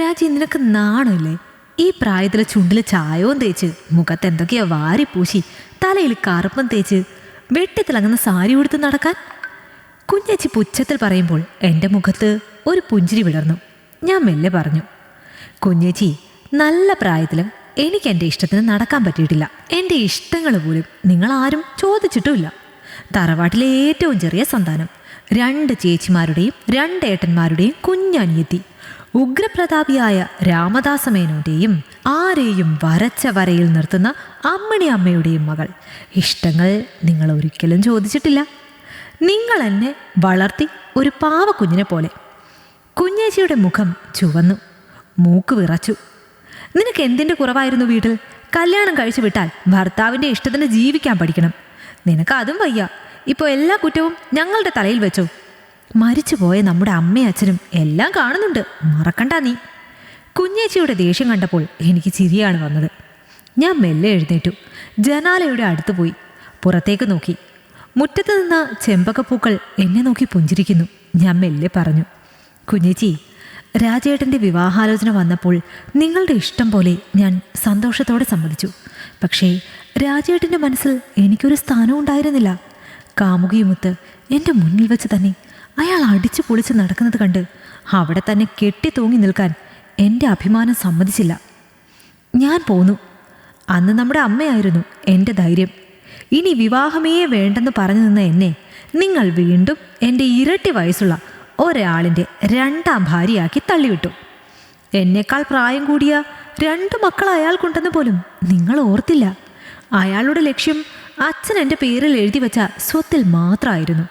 രാജി നിനക്ക് നാണല്ലേ? ഈ പ്രായത്തിൽ ചുണ്ടിൽ ചായവും തേച്ച് മുഖത്ത് വാരി പൂശി തലയിൽ കറുപ്പം തേച്ച് വെട്ടിത്തിളങ്ങുന്ന സാരി ഉടുത്ത് നടക്കാൻ? കുഞ്ഞച്ചി പുച്ഛത്തിൽ പറയുമ്പോൾ എന്റെ മുഖത്ത് ഒരു പുഞ്ചിരി വിടർന്നു ഞാൻ മെല്ലെ പറഞ്ഞു കുഞ്ഞേച്ചി നല്ല പ്രായത്തിലും എനിക്ക് എന്റെ ഇഷ്ടത്തിന് നടക്കാൻ പറ്റിയിട്ടില്ല. എന്റെ ഇഷ്ടങ്ങൾ പോലും നിങ്ങളാരും ചോദിച്ചിട്ടുമില്ല. തറവാട്ടിലെ ഏറ്റവും ചെറിയ സന്താനം. രണ്ട് ചേച്ചിമാരുടെയും രണ്ട് ഏട്ടന്മാരുടെയും കുഞ്ഞനിയത്തി. ഉഗ്രപ്രതാപിയായ രാമദാസമേനോന്റെയും ആരെയും വരച്ച വരയിൽ നിർത്തുന്ന അമ്മണി അമ്മയുടെയും മകൾ. ഇഷ്ടങ്ങൾ നിങ്ങൾ ഒരിക്കലും ചോദിച്ചിട്ടില്ല. നിങ്ങൾ എന്നെ വളർത്തി ഒരു പാവക്കുഞ്ഞിനെ പോലെ. കുഞ്ഞേച്ചിയുടെ മുഖം ചുവന്നു മൂക്ക് വിറച്ചു. നിനക്ക് എന്തിന്റെ കുറവായിരുന്നു വീട്ടിൽ? കല്യാണം കഴിച്ചു വിട്ടാൽ ഭർത്താവിന്റെ ഇഷ്ടത്തിന് ജീവിക്കാൻ പഠിക്കണം. നിനക്ക് അതും വയ്യ. ഇപ്പോൾ എല്ലാ കുറ്റവും ഞങ്ങളുടെ തലയിൽ വെച്ചോ. മരിച്ചുപോയ നമ്മുടെ അമ്മയും അച്ഛനും എല്ലാം കാണുന്നുണ്ട്. മറക്കണ്ട നീ. കുഞ്ഞേച്ചിയുടെ ദേഷ്യം കണ്ടപ്പോൾ എനിക്ക് ചിരിയാണ് വന്നത്. ഞാൻ മെല്ലെ എഴുന്നേറ്റു. ജനാലയുടെ അടുത്ത് പോയി. പുറത്തേക്ക് നോക്കി. മുറ്റത്ത് നിന്ന ചെമ്പകപ്പൂക്കൾ എന്നെ നോക്കി പുഞ്ചിരിക്കുന്നു. ഞാൻ മെല്ലെ പറഞ്ഞു കുഞ്ഞേച്ചി രാജേട്ടന്റെ വിവാഹാലോചന വന്നപ്പോൾ നിങ്ങളുടെ ഇഷ്ടം പോലെ ഞാൻ സന്തോഷത്തോടെ സമ്മതിച്ചു. പക്ഷേ രാജേട്ടന്റെ മനസ്സിൽ എനിക്കൊരു സ്ഥാനം ഉണ്ടായിരുന്നില്ല. കാമുകിയുമൊത്ത് എന്റെ മുന്നിൽ വെച്ച് തന്നെ അയാൾ അടിച്ചു പൊളിച്ച് നടക്കുന്നത് കണ്ട് അവിടെ തന്നെ കെട്ടി തൂങ്ങി നിൽക്കാൻ എന്റെ അഭിമാനം സമ്മതിച്ചില്ല. ഞാൻ പോന്നു. അന്ന് നമ്മുടെ അമ്മയായിരുന്നു എന്റെ ധൈര്യം. ഇനി വിവാഹമേ വേണ്ടെന്ന് പറഞ്ഞു നിന്ന എന്നെ നിങ്ങൾ വീണ്ടും എന്റെ ഇരട്ടി വയസ്സുള്ള ഒരാളിന്റെ രണ്ടാം ഭാര്യയാക്കി തള്ളിവിട്ടു. എന്നേക്കാൾ പ്രായം കൂടിയ രണ്ട് മക്കൾ അയാൾക്കുണ്ടെന്ന് പോലും നിങ്ങൾ ഓർത്തില്ല. അയാളുടെ ലക്ഷ്യം അച്ഛൻ എന്റെ പേരിൽ എഴുതി വെച്ച സ്വത്തിൽ മാത്രമായിരുന്നു.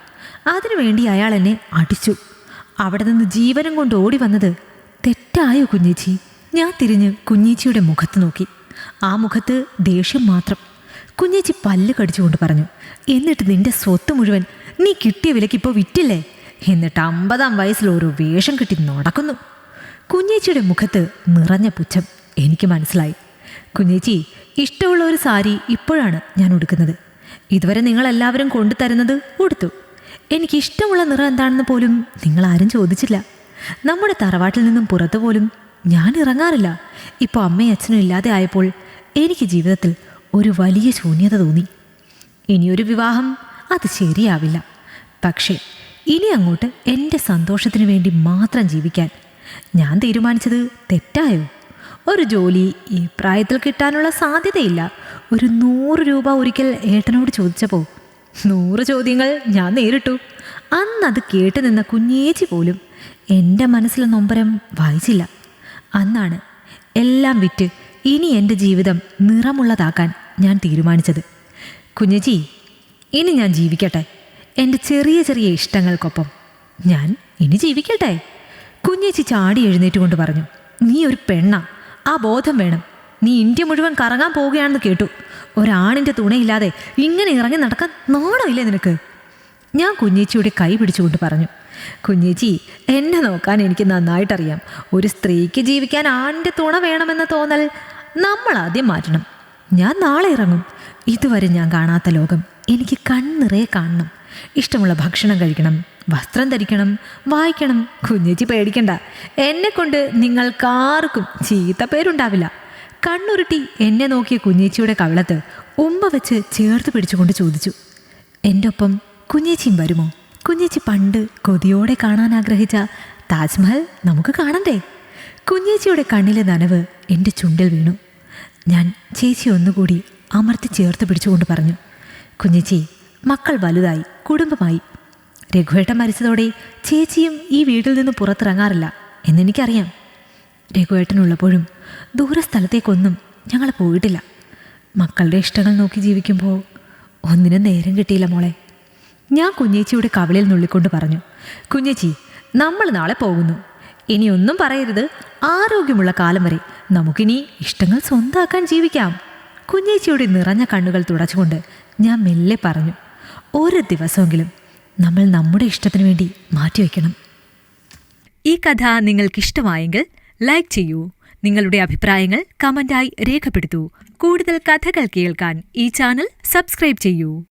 അതിനുവേണ്ടി അയാൾ എന്നെ അടിച്ചു. അവിടെ നിന്ന് ജീവനം കൊണ്ട് ഓടി വന്നത് തെറ്റായോ കുഞ്ഞേച്ചി. ഞാൻ തിരിഞ്ഞ് കുഞ്ഞേച്ചിയുടെ മുഖത്ത് നോക്കി. ആ മുഖത്ത് ദേഷ്യം മാത്രം. കുഞ്ഞേച്ചി പല്ല് കടിച്ചുകൊണ്ട് പറഞ്ഞു എന്നിട്ട് നിന്റെ സ്വത്ത് മുഴുവൻ നീ കിട്ടിയ വിലയ്ക്ക് ഇപ്പോൾ വിറ്റില്ലേ? എന്നിട്ട് അമ്പതാം വയസ്സിൽ ഓരോ വേഷം കിട്ടി നടക്കുന്നു. കുഞ്ഞേച്ചിയുടെ മുഖത്ത് നിറഞ്ഞ പുച്ഛം എനിക്ക് മനസ്സിലായി. കുഞ്ഞേച്ചി ഇഷ്ടമുള്ള ഒരു സാരി ഇപ്പോഴാണ് ഞാൻ ഉടുക്കുന്നത്. ഇതുവരെ നിങ്ങളെല്ലാവരും കൊണ്ടുതരുന്നത് ഉടുത്തു. എനിക്ക് ഇഷ്ടമുള്ള നിറം എന്താണെന്ന് പോലും നിങ്ങൾ ആരും ചോദിച്ചില്ല. നമ്മുടെ തറവാട്ടിൽ നിന്നും പുറത്തു പോലും ഞാൻ ഇറങ്ങാറില്ല. ഇപ്പോൾ അമ്മയും അച്ഛനും ഇല്ലാതെ ആയപ്പോൾ എനിക്ക് ജീവിതത്തിൽ ഒരു വലിയ ശൂന്യത തോന്നി. ഇനിയൊരു വിവാഹം അത് ശരിയാവില്ല. പക്ഷേ ഇനി അങ്ങോട്ട് എന്റെ സന്തോഷത്തിന് വേണ്ടി മാത്രം ജീവിക്കാൻ ഞാൻ തീരുമാനിച്ചത് തെറ്റായോ? ഒരു ജോലി ഈ പ്രായത്തിൽ കിട്ടാനുള്ള സാധ്യതയില്ല. ഒരു നൂറ് രൂപ ഒരിക്കൽ ഏട്ടനോട് ചോദിച്ചപ്പോൾ നൂറ് ചോദ്യങ്ങൾ ഞാൻ നേരിട്ടു. അന്നത് കേട്ട് നിന്ന കുഞ്ഞേച്ചി പോലും എന്റെ മനസ്സിലെ നൊമ്പരം വായിച്ചില്ല. അന്നാണ് എല്ലാം വിറ്റ് ഇനി എന്റെ ജീവിതം നിറമുള്ളതാക്കാൻ ഞാൻ തീരുമാനിച്ചത്. കുഞ്ഞേച്ചി ഇനി ഞാൻ ജീവിക്കട്ടെ. എന്റെ ചെറിയ ചെറിയ ഇഷ്ടങ്ങൾക്കൊപ്പം ഞാൻ ഇനി ജീവിക്കട്ടെ. കുഞ്ഞേച്ചി ചാടി എഴുന്നേറ്റ് കൊണ്ട് പറഞ്ഞു നീ ഒരു പെണ്ണ. ആ ബോധം വേണം. നീ ഇന്ത്യ മുഴുവൻ കറങ്ങാൻ പോവുകയാണെന്ന് കേട്ടു. ഒരാണിന്റെ തുണയില്ലാതെ ഇങ്ങനെ ഇറങ്ങി നടക്കാൻ നാണമില്ലേ നിനക്ക്? ഞാൻ കുഞ്ഞേച്ചിയുടെ കൈ പിടിച്ചുകൊണ്ട് പറഞ്ഞു. കുഞ്ഞേച്ചി എന്നെ നോക്കാൻ എനിക്ക് നന്നായിട്ടറിയാം. ഒരു സ്ത്രീക്ക് ജീവിക്കാൻ ആണിന്റെ തുണ വേണമെന്ന തോന്നൽ നമ്മൾ ആദ്യം മാറ്റണം. ഞാൻ നാളെ ഇറങ്ങും. ഇതുവരെ ഞാൻ കാണാത്ത ലോകം എനിക്ക് കണ്ണിറയെ കാണണം. ഇഷ്ടമുള്ള ഭക്ഷണം കഴിക്കണം. വസ്ത്രം ധരിക്കണം വായിക്കണം കുഞ്ഞേച്ചി പേടിക്കണ്ട. എന്നെ കൊണ്ട് നിങ്ങൾക്കാർക്കും ചീത്ത പേരുണ്ടാവില്ല. കണ്ണുരുട്ടി എന്നെ നോക്കിയ കുഞ്ഞേച്ചിയുടെ കവിളത്ത് ഉമ്മ വെച്ച് ചേർത്ത് പിടിച്ചുകൊണ്ട് ചോദിച്ചു എന്റെ ഒപ്പം കുഞ്ഞേച്ചിയും വരുമോ? കുഞ്ഞേച്ചി പണ്ട് കൊതിയോടെ കാണാൻ ആഗ്രഹിച്ച താജ്മഹൽ നമുക്ക് കാണണ്ടേ? കുഞ്ഞേച്ചിയുടെ കണ്ണിലെ നനവ് എന്റെ ചുണ്ടിൽ വീണു. ഞാൻ ചേച്ചി ഒന്നുകൂടി അമർത്തി ചേർത്ത് പിടിച്ചുകൊണ്ട് പറഞ്ഞു കുഞ്ഞേച്ചി മക്കൾ വലുതായി കുടുംബമായി രഘുവേട്ടൻ മരിച്ചതോടെ ചേച്ചിയും ഈ വീട്ടിൽ നിന്ന് പുറത്തിറങ്ങാറില്ല എന്നെനിക്കറിയാം. രഘുവേട്ടനുള്ളപ്പോഴും ദൂരസ്ഥലത്തേക്കൊന്നും ഞങ്ങൾ പോയിട്ടില്ല. മക്കളുടെ ഇഷ്ടങ്ങൾ നോക്കി ജീവിക്കുമ്പോൾ ഒന്നിനും നേരം കിട്ടിയില്ല മോളെ. ഞാൻ കുഞ്ഞേച്ചിയുടെ കവിളിൽ നുള്ളിക്കൊണ്ട് പറഞ്ഞു കുഞ്ഞേച്ചി നമ്മൾ നാളെ പോകുന്നു. ഇനി ഒന്നും പറയരുത്. ആരോഗ്യമുള്ള കാലം വരെ നമുക്കിനി ഇഷ്ടങ്ങൾ സ്വന്തമാക്കാൻ ജീവിക്കാം. കുഞ്ഞേച്ചിയുടെ നിറഞ്ഞ കണ്ണുകൾ തുടച്ചുകൊണ്ട് ഞാൻ മെല്ലെ പറഞ്ഞു ഒരു ദിവസമെങ്കിലും നമ്മൾ നമ്മുടെ ഇഷ്ടത്തിന് വേണ്ടി മാറ്റിവെക്കണം ഈ കഥ നിങ്ങൾക്കിഷ്ടമായെങ്കിൽ ലൈക്ക് ചെയ്യൂ. നിങ്ങളുടെ അഭിപ്രായങ്ങൾ കമന്റായി രേഖപ്പെടുത്തൂ. കൂടുതൽ കഥകൾ കേൾക്കാൻ ഈ ചാനൽ സബ്സ്ക്രൈബ് ചെയ്യൂ.